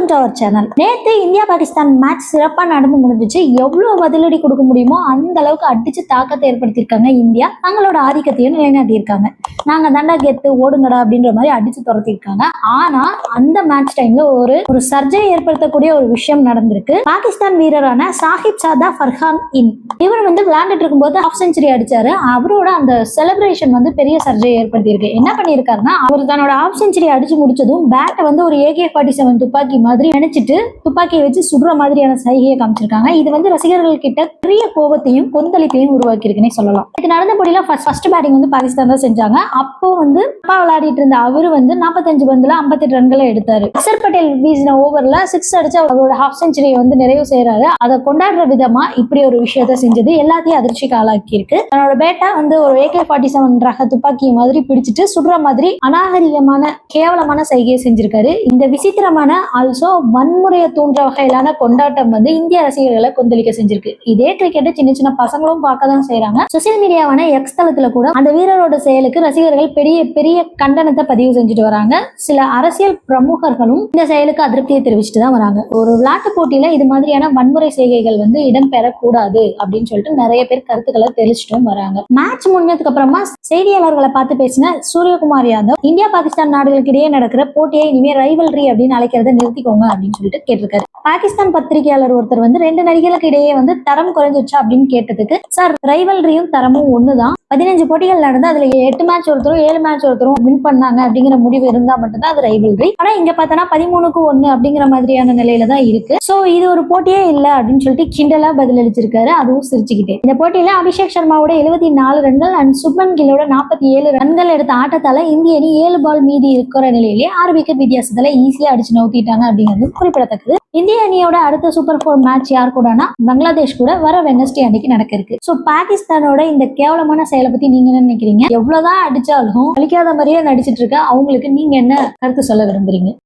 Welcome to our channel நேற்று India Pakistan match சிறப்பாக நடந்து முடிஞ்சிச்சு. எவ்வளோ பதிலடி கொடுக்க முடியுமோ அந்த அளவுக்கு அடிச்சு தாக்கத்தை ஏற்படுத்தியிருக்காங்க இந்தியா. தங்களோட ஆதிக்கத்தையும் நிலைநாட்டியிருக்காங்க. நாங்கள் தாண்டா கெத்து ஓடுங்கடா அப்படின்ற மாதிரி அடிச்சு துரத்திருக்காங்க ஆனால் அந்த மேட்ச் டைம்ல ஒரு ஒரு சர்ஜை ஏற்படுத்தக்கூடிய ஒரு விஷயம் நடந்திருக்கு. பாகிஸ்தான் வீரரான சாஹிப் சாதா ஃபர்ஹான் இன். இவர் வந்து விளையாண்டுட்டு இருக்கும்போது ஹாஃப் செஞ்சுரி அடிச்சாரு. அவரோட அந்த செலிப்ரேஷன் வந்து பெரிய சர்ஜை ஏற்படுத்தியிருக்கு. என்ன பண்ணியிருக்காருன்னா அவர் தன்னோட ஹாஃப் செஞ்சுரி அடிச்சு முடிச்சதும் பேட்டை வந்து ஒரு ஏகே ஃபார்ட்டி செவன் துப்பாக்கி மாதிரி நினைச்சிட்டு துப்பாக்கியை வச்சு சுடுற மாதிரியான சைகையை காமிச்சிருக்காங்க. இது வந்து ரசிகர்கள் கிட்ட பெரிய கோபத்தையும் கொந்தளிப்பையும் உருவாக்கி இருக்குன்னே சொல்லலாம். இது நடந்தபடியில ஃபர்ஸ்ட் பேட்டிங் வந்து பாகிஸ்தான் தான் செஞ்சாங்க. அப்போ வந்து அப்பா விளையாடிட்டு இருந்த அவரு வந்து நாற்பத்தஞ்சு பந்துல ஐம்பத்தெட்டு ரன்களை எடுத்தாரு. அசர் பட்டேல் வீசின ஓவர்ல சிக்ஸ் அடிச்சு அவரோட ஹாஃப் செஞ்சுரியை வந்து நிறைவு செய்யறாரு அதை கொண்டாடுற விதமா இப்படி ஒரு விஷயத்த செஞ்சது எல்லாத்தையும் அதிர்ச்சிக்கு ஆளாக்கி இருக்கு தன்னோட பேட்டா வந்து ஒரு ஏகே ஃபார்ட்டி செவன் ரக துப்பாக்கி மாதிரி பிடிச்சிட்டு சுடுற மாதிரி அநாகரிகமான கேவலமான சைகையை செஞ்சிருக்காரு. இந்த விசித்திரமான ஆல்சோ ஸோ வன்முறையை தூண்டுற வகையிலான கொண்டாட்டம் வந்து இந்திய ரசிகர்களை கொந்தளிக்க செஞ்சிருக்கு. இதே கிரிக்கெட்டை சின்ன சின்ன பசங்களும் பார்க்க தான் செய்யறாங்க சோசியல் மீடியாவான எக்ஸ் தளத்துல கூட அந்த வீரரோட செயலுக்கு ரசிகர்கள் பெரிய பெரிய கண்டனத்தை பதிவு செஞ்சுட்டு வராங்க. சில அரசியல் பிரமுகர்களும் இந்த செயலுக்கு அதிருப்தியை தெரிவிச்சுட்டு தான் வராங்க. ஒரு விளையாட்டு போட்டியில இது மாதிரியான வன்முறை செய்கைகள் வந்து இடம்பெறக்கூடாது அப்படின்னு சொல்லிட்டு நிறைய பேர் கருத்துக்களை தெரிவிச்சிட்டும் வராங்க. மேட்ச் முடிஞ்சதுக்கு அப்புறமா செய்தியாளர்களை பார்த்து பேசின சூரியகுமார் யாதவ் இந்தியா பாகிஸ்தான் நாடுகளுக்கு இடையே நடக்கிற போட்டியை இனிமே ரைவல்ரி அப்படின்னு அழைக்கிறத நிறுத்திக்கோங்க அப்படின்னு சொல்லிட்டு கேட்டிருக்காரு. பாகிஸ்தான் பத்திரிகையாளர் ஒருத்தர் வந்து ரெண்டு நடிகர்களுக்கு இடையே வந்து தரம் குறைஞ்சிருச்சா அப்படின்னு கேட்டதுக்கு சார் ரைவல்ரியும் தரமும் ஒண்ணுதான். பதினஞ்சு போட்டிகள் நடந்து அதுல எட்டு மேட்ச் ஒருத்தரும் ஏழு மேட்ச் ஒருத்தரும் வின் பண்ணாங்க அப்படிங்கிற முடிவு இருந்தா மட்டும்தான் அது ரைவல்ரி ஆனா இங்க பார்த்தோன்னா பதிமூணுக்கு ஒண்ணு அப்படிங்கிற மாதிரியான நிலையில தான் இருக்கு. சோ இது ஒரு போட்டியே இல்ல அப்படின்னு சொல்லிட்டு கிண்டலா பதிலளிச்சிருக்காரு. அதுவும் சிரிச்சுக்கிட்டே. இந்த போட்டியில அபிஷேக் சர்மாவோட எழுபத்தி நாலு ரன்கள் அண்ட் சுப்மன் கில்லோட நாற்பத்தி ஏழு ரன்கள் எடுத்த ஆட்டத்தால இந்திய அணி ஏழு பால் மீதி இருக்கிற நிலையிலேயே ஆறு விக்கெட் வித்தியாசத்துல ஈஸியா அடிச்சு நவுத்திட்டாங்க அப்படிங்கிறது குறிப்பிடத்தக்கது. இந்திய அணியோட அடுத்த சூப்பர் ஃபோர் மேட்ச் யார் கூடனா பங்களாதேஷ் கூட வர வெனஸ்டே அன்னைக்கு நடக்க இருக்கு ஸோ பாகிஸ்தானோட இந்த கேவலமான செயலை பத்தி நீங்க என்ன நினைக்கிறீங்க? எவ்வளவுதான் அடிச்சாலும் அழிக்காத மாதிரியே நடிச்சிட்டு இருக்க அவங்களுக்கு நீங்க என்ன கருத்து சொல்ல விரும்புறீங்க?